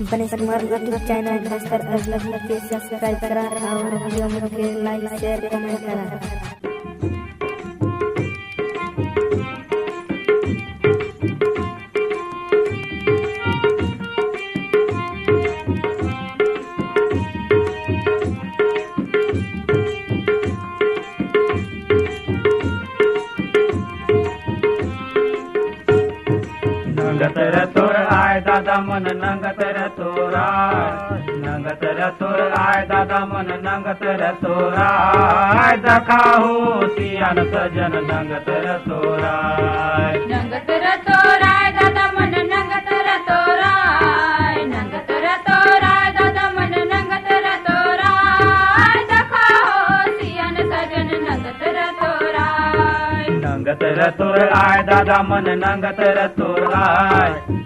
बने Kumar YouTube channel खासकर अगला के सब्सक्राइब करा और वीडियो के लाइक शेयर कमेंट करा नंगत तोर आय दादा मन नंग नंगत रतोर आय दादा मन नंगत रतोराय दखाहो सियान सजन नंगत रतोराय नंगत रतोराय दादा मन नंगत रतोराय नंगत रतोराय दादा मन नंगत रतोराय दखाओ सियन सजन नंगत रतोराय नंगत रतोर आय दादा मन नंगत रतोराय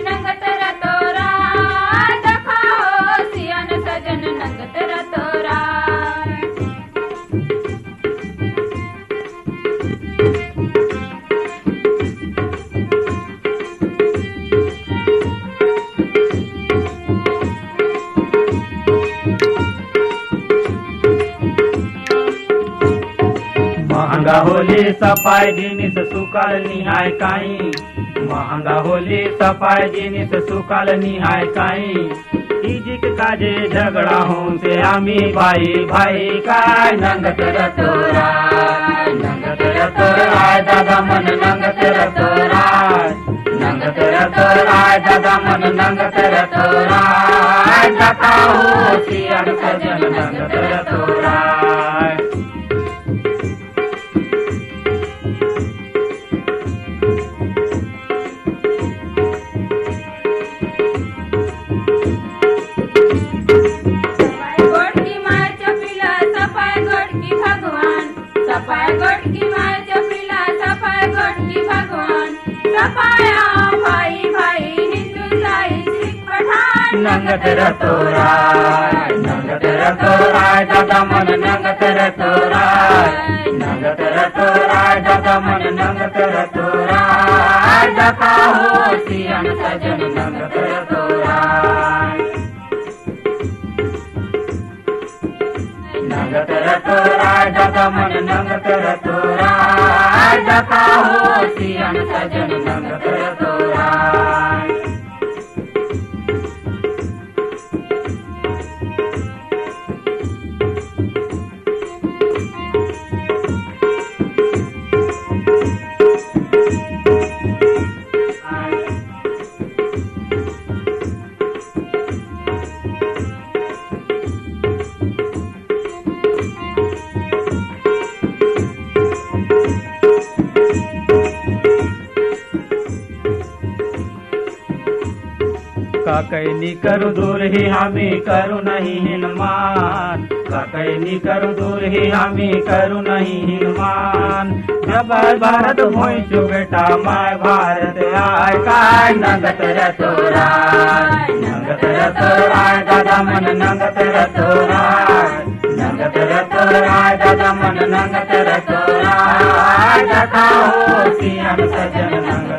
महंगा होली सफाय जिनिस सुकाल निहाय काई. महंगा होली सफाय जिनिस सुकाल निहाय काही इजिक काजे झगडा होऊन ते आम्ही भाई भाई काय? नंगत रतोराय नंगत रतोराय दादा मन नंगत रतोराय नंगत रतोराय दादा मन नंगत रतोराय जका हो नंग नंगत रतोराय नंगत रतोराय दादा मन नंगत रतोराय नंगत रतोराय दादा मन नंगत रतोराय दका हो सियन सजन नंगत रतोराय नंगत रतोराय दादा मन नंगत रतोराय दका हो सियन काकैनी करू दूर ही आम्ही करू नाही हिनमान। काकैनी करू दूर ही आम्ही करू नाही हिनमान। जब भारत भोईचो बेटा, माय भारत आय, काय नगत रतोराय। नगत रतोराय, दादा मन नगत रतोराय। नगत रतोराय, दादा मन नगत रतोराय। दखा हो सियन सजन